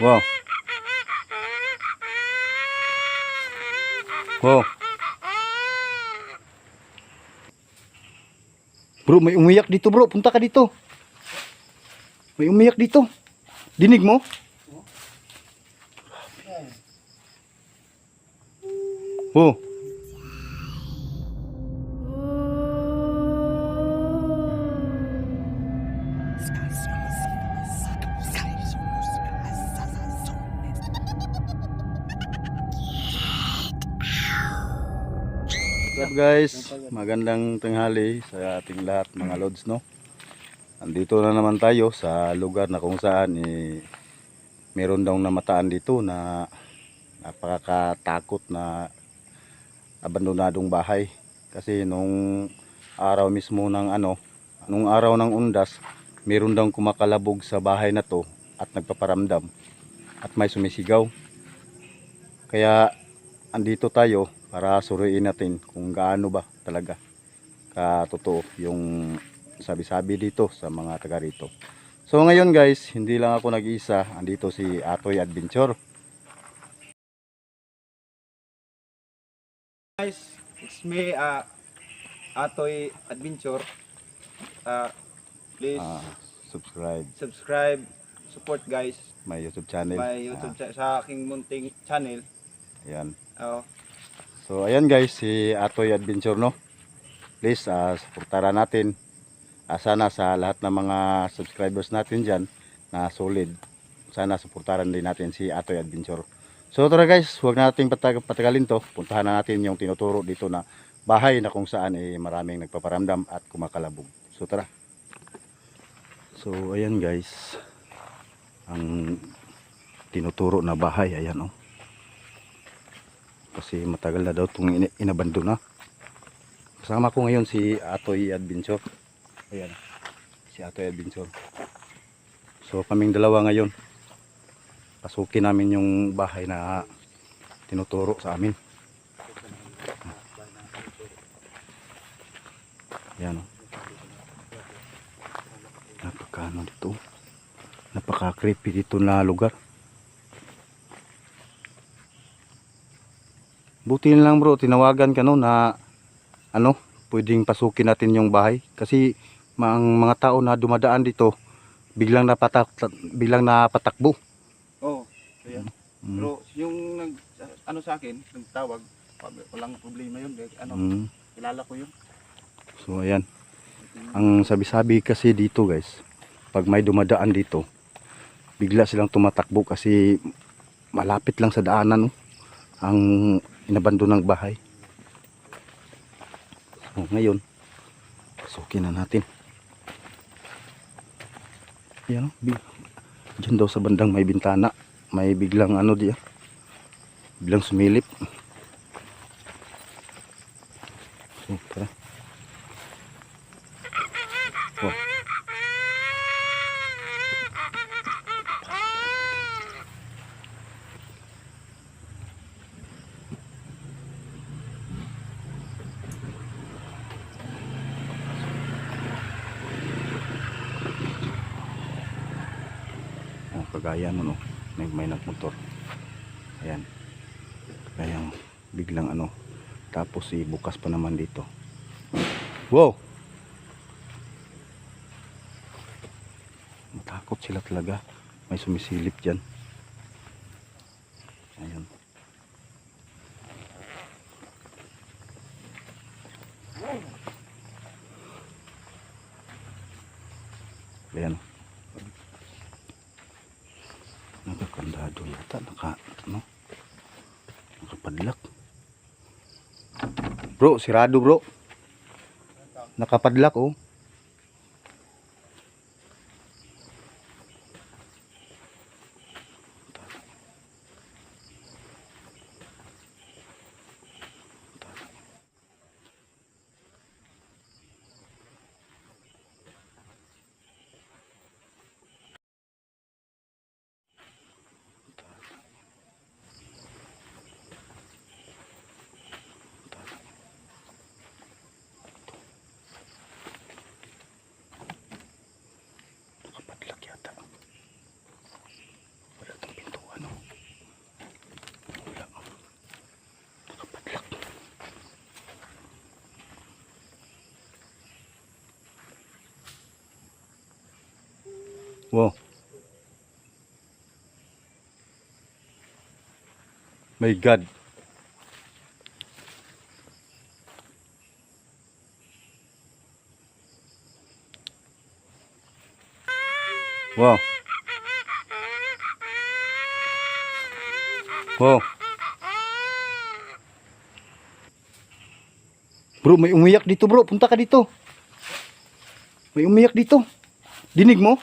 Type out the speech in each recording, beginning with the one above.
Wow. Wow. Bro, may umiyak dito bro. Punta ka dito. May umiyak dito. Dinig mo? Oh. What's up guys? Magandang tanghali sa ating lahat mga lods no. Andito na naman tayo sa lugar na kung saan eh, meron daw namataan dito na napakakatakot na abandonadong bahay. Kasi nung araw mismo ng ano, nung araw ng undas, meron daw kumakalabog sa bahay na to at nagpaparamdam at may sumisigaw. Kaya andito tayo para suriin natin kung gaano ba talaga katotoo yung sabi-sabi dito sa mga taga rito. So ngayon guys, hindi lang ako nag-iisa, andito si Atoy Adventure. guys, it's me, uh, Atoy Adventure. Uh, please Ah, subscribe subscribe, support guys, my YouTube channel. my YouTube cha- sa aking munting channel. Ayan. Oh, So ayan guys, si Atoy Adventure no. Please uh, supportaran natin. Ah, sana sa lahat ng mga subscribers natin diyan na solid. Sana supportaran din natin si Atoy Adventure. So tara guys, huwag nating patag patagalin to. Puntahan na natin yung tinuturo dito na bahay na kung saan eh, maraming nagpaparamdam at kumakalabog. So tara. So ayan guys. Ang tinuturo na bahay ayan oh kasi matagal na daw itong in- inabando na kasama ko ngayon si Atoy Adventure. Ayan si Atoy Adventure. So kaming dalawa ngayon pasukin namin yung bahay na tinuturo sa amin. Ayan o napaka ano dito. Napaka creepy dito na lugar Buti na lang bro, tinawagan ka no na ano, pwedeng pasukin natin yung bahay kasi ang mga tao na dumadaan dito biglang napatak biglang napatakbo. oh, ayan. Mm. Pero yung nag, ano sa akin, nagtawag, walang problema yun. Dahil, ano, Mm. kilala ko yun. So ayan. Ang sabi-sabi kasi dito guys, pag may dumadaan dito, bigla silang tumatakbo kasi malapit lang sa daanan no, ang inabando ng bahay. So ngayon, pasukin na natin. Yan, oh, bi- dyan daw sa bandang may bintana, may biglang ano diya, biglang sumilip. So, tara. Oh. Oh, kagaya no, no. May, may nagmotor. Ayan. Kaya biglang ano. Tapos si bukas pa naman dito. Wow! Matakot sila talaga. May sumisilip dyan. Bro, sirado bro. Nakapadlak oh. Wow. My God. Wow. Wow. Bro, may umiyak dito bro. Punta ka dito. May umiyak dito. Dinig mo?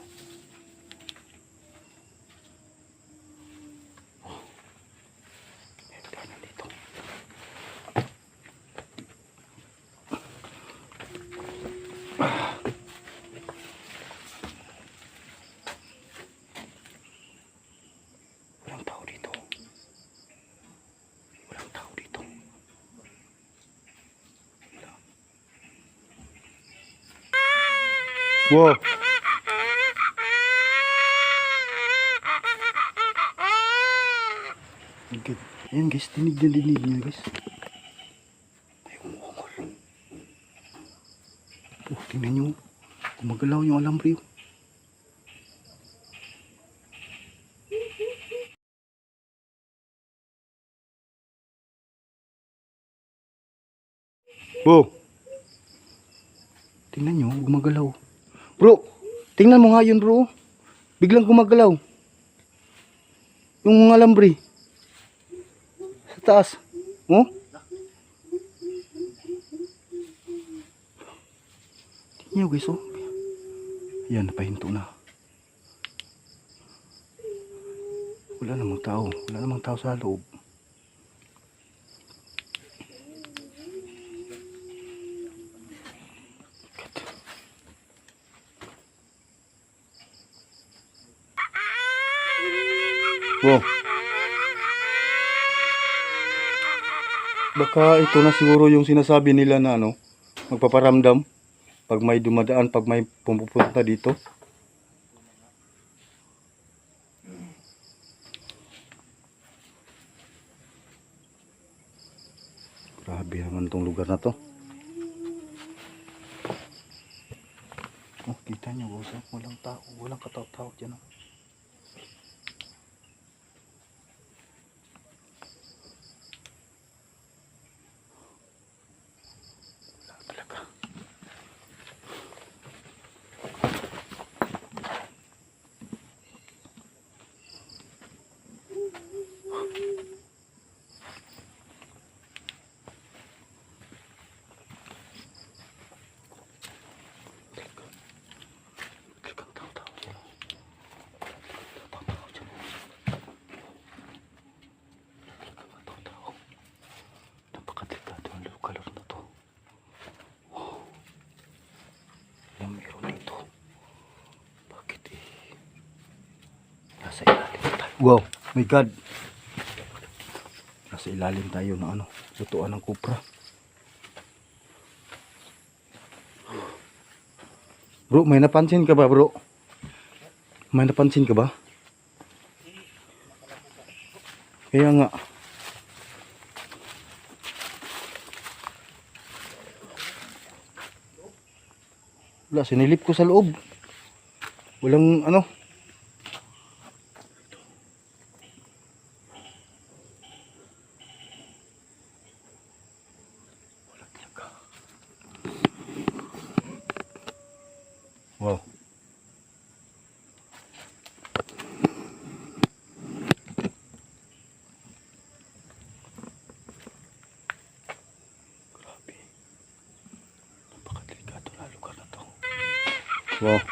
Wow. Ayan guys, tinig na dinig niya guys. Ay, umungol. Oh, tingnan nyo. Gumagalaw yung alambre. oh. Bro. Tingnan nyo, gumagalaw. Bro, tingnan mo nga yun bro. Biglang gumagalaw. Yung mga alambre. Sa taas. Oh? Tingnan nyo guys oh. Yan, napahinto na. Wala namang tao. Wala namang tao sa loob. Wow. Baka ito na siguro yung sinasabi nila na ano, magpaparamdam pag may dumadaan, pag may pumupunta dito. Grabe naman tong lugar na to. Oh, kita usap, walang tao, walang katao-tao dyan. oh. Wala talaga. Talagang tao-tao dyan, oh. Tao-tao dyan, oh. Talagang tao-tao. Napakadelikado ang lugar na to. Yung meron dito. Bakit eh? Nasa ilalim tayo. Wow, my God. Nasa ilalim tayo ng ano, lutuan ng kupra. Bro, may napansin ka ba bro? May napansin ka ba? Kaya nga. Wala, sinilip ko sa loob. Walang ano. Wow. Grabe. Napakadelikado na lugar na to. Wow.